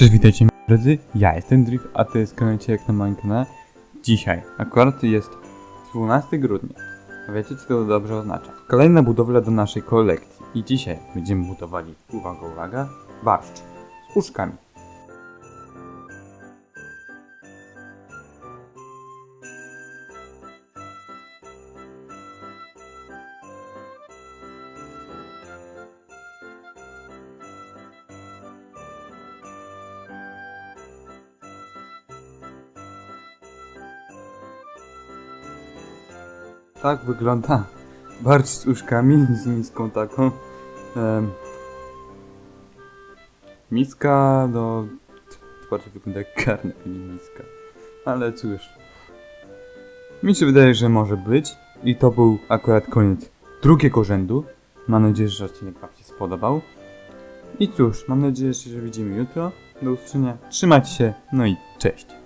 Cześć, witajcie moi drodzy, ja jestem Drift, a to jest kanał jak na moim kanale. Dzisiaj, akurat jest 12 grudnia. A Wiecie co to dobrze oznacza? Kolejna budowla do naszej kolekcji. I dzisiaj będziemy budowali, uwaga, uwaga, barszcz z uszkami. Tak wygląda barszcz z uszkami, z miską taką. Miska. To bardziej wygląda jak karnet, a nie miska. Ale cóż. Mi się wydaje, że może być. I to był akurat koniec drugiego rzędu. Mam nadzieję, że odcinek Wam się spodobał. I cóż, mam nadzieję, że się widzimy jutro. Do usłyszenia. Trzymajcie się, no i cześć.